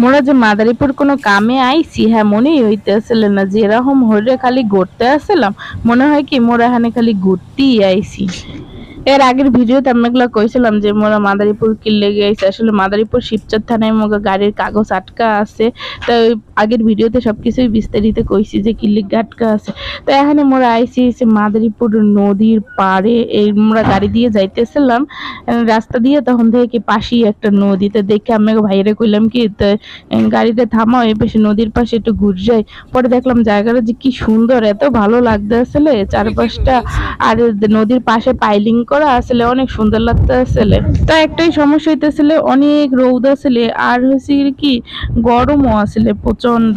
মোরা যে মাদারীপুর কোনো কামে আইছি হ্যাঁ মনেই হইতেছিল না, যেরকম হইলে খালি ঘুরতে আসছিলাম মনে হয় কি মোরা এখানে খালি ঘুরতেই আইছি। এর আগের ভিডিওতে আমি এগুলো কইছিলাম যে মোরা মাদারীপুর কিল্লে গেছি আসলে মাদারীপুর শিবচর থানায় মোগা গাড়ির কাগজ আটকা আছে। তো আগের ভিডিওতে সবকিছুই বিস্তারিত কইছি যে কিল্লি আটকা আছে। তো এখানে মোরা আইসি মাদারীপুর নদীর পাড়ে এই মোরা গাড়ি দিয়ে যাইতেছিলাম। রাস্তা দিয়ে তখন দেখি পাশেই একটা নদী। তো দেখে আমি ভাইরে কইলাম কি, তো গাড়িটা থামাও, এই পাশে নদীর পাশে একটু ঘুরে যাই। পরে দেখলাম জায়গাটা যে কি সুন্দর, এত ভালো লাগতে আসলে চারপাশটা। আর নদীর পাশে পাইলিং করা আসলে অনেক সুন্দর লাগতে আসলে। তো একটাই সমস্যা হইতেছিল, অনেক রৌদ আসলে, আর হয়েছে কি, গরমও আসলে প্রচণ্ড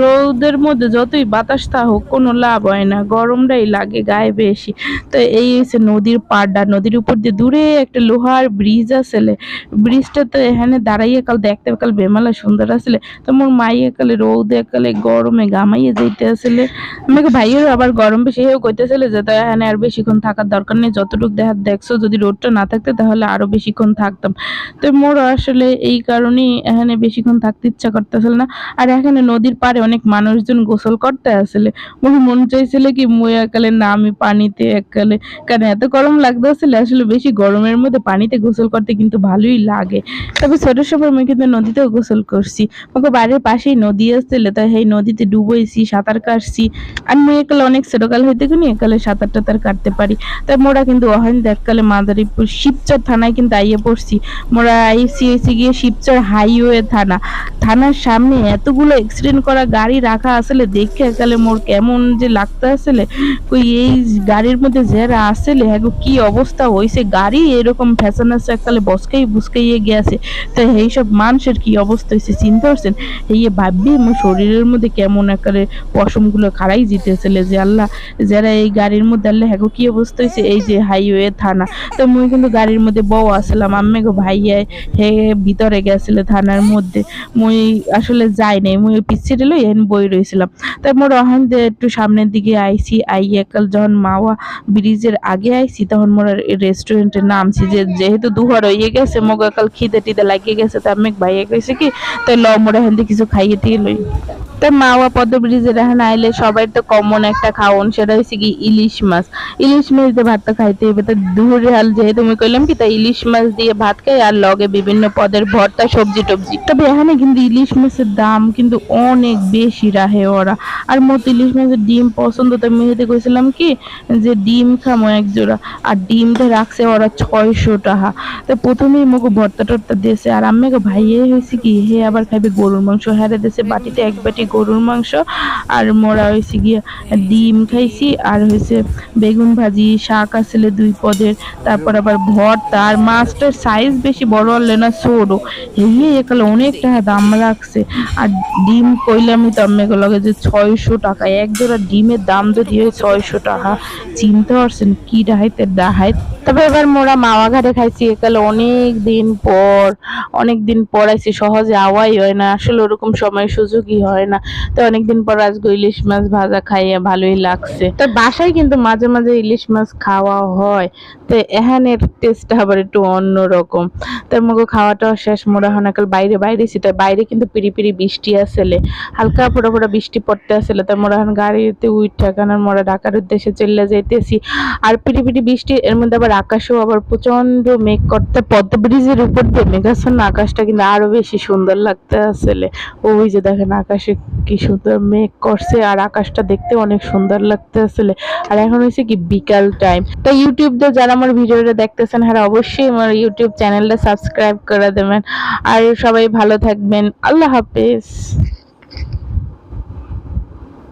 রৌদের মধ্যে যতই বাতাস থাকুক, কোনো লাভ হয় না, গরমটাই লাগে গায়ে বেশি। তো এই হচ্ছে নদীর পাড়টা নদীর উপর দিয়ে দূরে একটা লোহার ব্রিজ আসলে। ব্রিজটা তো এখানে দাঁড়াইয়ে কাল দেখতে কাল বেমালা সুন্দর আসলে। তো মোর মাইয়ে কালে রৌদে কালে গরমে গামাইয়ে যাইতে আসলে। আমাকে ভাইয়ের আবার গরম বেশি হেও কইতেছিল যে, তো এখানে আর বেশিক্ষণ থাকার দরকার নেই, যতটুকু দেখা দেখছ যদি রোডটা না থাকতে তাহলে আরও বেশিক্ষণ থাকতাম। তো মোর আসলে এই কারণেই এখানে বেশিক্ষণ থাকতে ইচ্ছা করতেছিল না। আর এখানে নদীর পাড়ে অনেক মানুষজন গোসল করতে আসলে। মোর মন চাইছিল কি মুই একালে না আমি পানিতে একালে কারণ এত গরম লাগতেছিল? আসলে বেশি গরমের মধ্যে পানিতে গোসল করতে কিন্তু ভালোই লাগে। তবে ছোট সময় আমি কিন্তু নদীতেও গোসল করছি। আমাকে বাড়ির পাশেই নদী আসছিল তাই সেই নদীতে ডুবইছি, সাঁতার কাটছি। আর মুই একালে অনেক ছোটকাল হইতে কিনি একালে সাঁতার টাতার কাটতে পারি। তাই মোরা কিন্তু অহেন দেখকালে মাদারীপুর শিবচর থানায় কিন্তু আইয়ে পড়ছি। মোরা আইসি গিয়ে শিবচর হাইওয়ে থানা। থানার সামনে এতগুলো অ্যাক্সিডেন্ট করা গাড়ি রাখা আসলে দেখে একালে মোর কেমন যে লাগতে আসলে। কই এই গাড়ির মধ্যে যারা আসলে হ্যাঁ কি অবস্থা হয়েছে গাড়ি এরকম ফ্যাশন আছে একালে বসকাই বুসকাইয়ে গেছে তো এই সব মানুষের কি অবস্থা হয়েছে চিন্তা করছেন এই ভাববি মোর শরীরের মধ্যে কেমন একালে পশমগুলো খাড়াই জিতেছিলে যে আল্লাহ। যারা এই গাড়ির মধ্যে আল্লাহ হ্যাগো কি অবস্থা হয়েছে এই যে হাইওয়ে থানা। তো মুই কিন্তু গাড়ির মধ্যে বউ আসলাম। আম্মে গো ভাইয়া হে ভিতরে গেছিল থানার মধ্যে। মুই আসলে যাই নাই মুই পিছিয়ে লই এন বই রইছিলাম। তাই মোর অহান একটু সামনের দিকে আইছি, আইয়া কাল যখন মাওয়া ব্রিজের আগে আইছি, তখন মোর রেস্টুরেন্টে নামছি যে যেহেতু দুহার হয়ে গেছে মোক কাল খিদে টিদে লাগিয়ে গেছে, তা আমি ভাইয়া কইছে কি, তাই ল মোর থেকে কিছু খাইয়ে দিয়ে লই। তাই মাওয়া পদ্ম ব্রিজের এখানে আইলে সবাই তো কমন একটা খাওন, সেটা হচ্ছে কি ইলিশ মাছ। ইলিশ মাছ দিয়ে ভাতটা খাইতে হবে তো দূরে হাল যেহেতু আমি কইলাম কি তাই ইলিশ মাছ দিয়ে ভাত খাই, আর লগে বিভিন্ন পদের ভর্তা সবজি টবজি তবে এখানে কিন্তু ইলিশ মাছের দাম কিন্তু অনেক বেশি রাহে ওরা। আর মত ইলিশ মাছের ডিম পছন্দ তো মেহেতে কইছিলাম কি যে ডিম খামো এক জোড়া, আর ডিমটা রাখছে ওরা ছয়শো টাকা। তো প্রথমেই মোকে ভর্তা টর্তা দিয়েছে, আর আম্মাকে ভাইয়ে হয়েছে কি, হে আবার খাইবে গরুর মাংস। হ্যাঁ দেশে বাটিতে এক বাটি গরুর মাংস, আর মোরা হয়েছে গিয়ে ডিম খাইছি, আর হয়েছে বেগুন ভাজি, শাক আসলে দুই পদের, তারপর আবার ভর্তা, আর মাছটার সাইজ বেশি বড় হলে না ছোট। এই একালে অনেক টাকা দাম রাখছে আর ডিম কইলামই তো আমি লগে যে ছয়শো টাকা, এক জোড়া ডিমের দাম যদি হয় ছয়শো টাকা। চিনতে পারছেন কি ডাহাইতে ডাহাই তবে এবার মোরা মাওয়া ঘাটে খাইছি, একালে অনেক দিন পর, অনেক দিন পর আইছি, সহজে আওয়াই হয় না, আসলে ওরকম সময় সুযোগই হয় না। তো অনেকদিন পর আজকে ইলিশ মাছ ভাজা খাইয়ে ভালোই লাগছে। তো বাসায় কিন্তু মাঝে মাঝে ইলিশ মাছ খাওয়া হয়, তো এখানের টেস্টটা আবার একটু অন্যরকম। তার মুখে খাওয়াটাও শেষ, মোরা হনাকাল বাইরে বাইরে সেটা বাইরে কিন্তু পিড়ি পিড়ি বৃষ্টি আসলে, হালকা ফোটা ফোটা বৃষ্টি পড়তে আসলে তার মোরা এখন গাড়িতে উইঠা, কারণ মোরা ঢাকার উদ্দেশ্যে চলে যাইতেছি। আর পিড়ি পিড়ি বৃষ্টি, এর মধ্যে আবার আকাশেও আবার প্রচণ্ড মেঘ করতে, পদ্ম ব্রিজের উপর দিয়ে মেঘাচ্ছন্ন আকাশটা কিন্তু আরও বেশি সুন্দর লাগতে আসলে। ওই যে দেখেন আকাশে কি সুন্দর মেঘ করছে আর আকাশটা দেখতে অনেক সুন্দর লাগতে আসলে। আর এখন হয়েছে কি বিকাল টাইম। তো ইউটিউব দিয়ে যারা আমার ভিডিওটা দেখতেছেন হ্যাঁ অবশ্যই আমার ইউটিউব চ্যানেলটা সাবস্ক্রাইব করে দেবেন। আর সবাই ভালো থাকবেন। আল্লাহ হাফেজ।